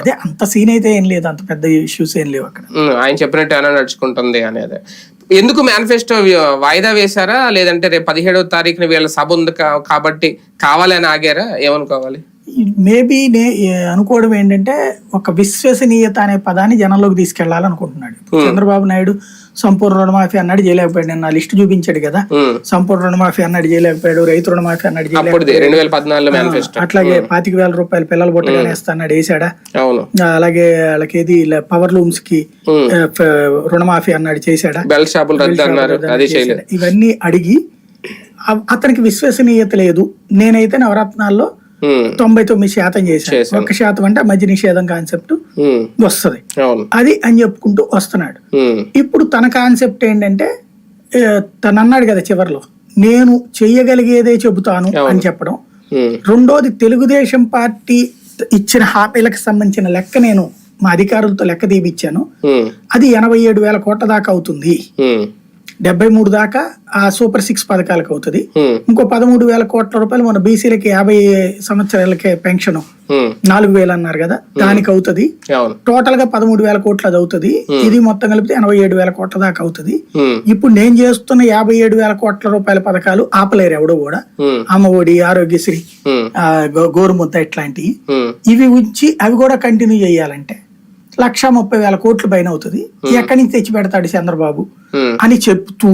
అదే అంత సీన్ అయితే ఏం లేదు అంత పెద్ద ఇష్యూస్ ఏం లేవు అక్కడ. ఆయన చెప్పినట్టు ఏమైనా నడుచుకుంటుంది అనేది ఎందుకు మేనిఫెస్టో వాయిదా వేశారా? లేదంటే రేపు పదిహేడవ తారీఖున వీళ్ళ సభ ఉంది కాబట్టి కావాలని ఆగారా? ఏమనుకోవాలి? మేబీ నే అనుకోవడం ఏంటంటే ఒక విశ్వసనీయత అనే పదాన్ని జనంలోకి తీసుకెళ్ళాలనుకుంటున్నాడు. ఇప్పుడు చంద్రబాబు నాయుడు సంపూర్ణ రుణమాఫీ అన్నాడు చేయలేకపోయాడు నేను నా లిస్ట్ చూపించాడు కదా. ఉమ్, సంపూర్ణ రుణమాఫీ అన్నాడు చేయలేకపోయాడు రైతు రుణమాఫీ అన్నాడు చేయలేకపోయాడు అట్లాగే పాతిక వేల రూపాయలు పిల్లలు పుట్టగానే ఇస్తాడు వేసాడా? అలాగే వాళ్ళకి ఏది పవర్ లూమ్స్కి రుణమాఫీ అన్నాడు చేశాడా? ఇవన్నీ అడిగి అతనికి విశ్వసనీయత లేదు. నేనైతే నవరత్నాల్లో తొంభై తొమ్మిది శాతం చేశాను చేశాను. ఒక శాతం అంటే మద్య నిషేధం కాన్సెప్ట్ ఉమ్, వస్తది. అది అని చెప్పుకుంటూ వస్తున్నాడు. ఉమ్, ఇప్పుడు తన కాన్సెప్ట్ ఏంటంటే తను అన్నాడు కదా చివర్లో నేను చెయ్యగలిగేదే చెబుతాను అని చెప్పడం. రెండోది తెలుగుదేశం పార్టీ ఇచ్చిన హామీలకు సంబంధించిన లెక్క నేను మా అధికారులతో లెక్క తీపిచ్చాను. అది ఎనభై ఏడు వేల కోట్ల దాకా అవుతుంది. డెబ్బై మూడు దాకా ఆ సూపర్ సిక్స్ పథకాలకు అవుతుంది. ఇంకో పదమూడు వేల కోట్ల రూపాయలు మన బీసీలకి యాభై సంవత్సరాలకే పెన్షన్. నాలుగు వేలు అన్నారు కదా దానికి అవుతుంది. టోటల్గా పదమూడు వేల కోట్లు అది అవుతుంది. ఇది మొత్తం కలిపితే ఎనభై ఏడు వేల కోట్ల దాకా అవుతుంది. ఇప్పుడు నేను చేస్తున్న యాభై ఏడు వేల కోట్ల రూపాయల పథకాలు ఆపలేరు ఎవడు కూడా. ఉమ్, అమ్మ ఒడి ఆరోగ్యశ్రీ గోరుముద్ద ఇట్లాంటివి ఇవి ఉంచి అవి కూడా కంటిన్యూ చేయాలంటే లక్ష ముప్పై వేల కోట్లు పైన అవుతుంది. ఎక్కడి నుంచి తెచ్చి పెడతాడు చంద్రబాబు అని చెప్తూ.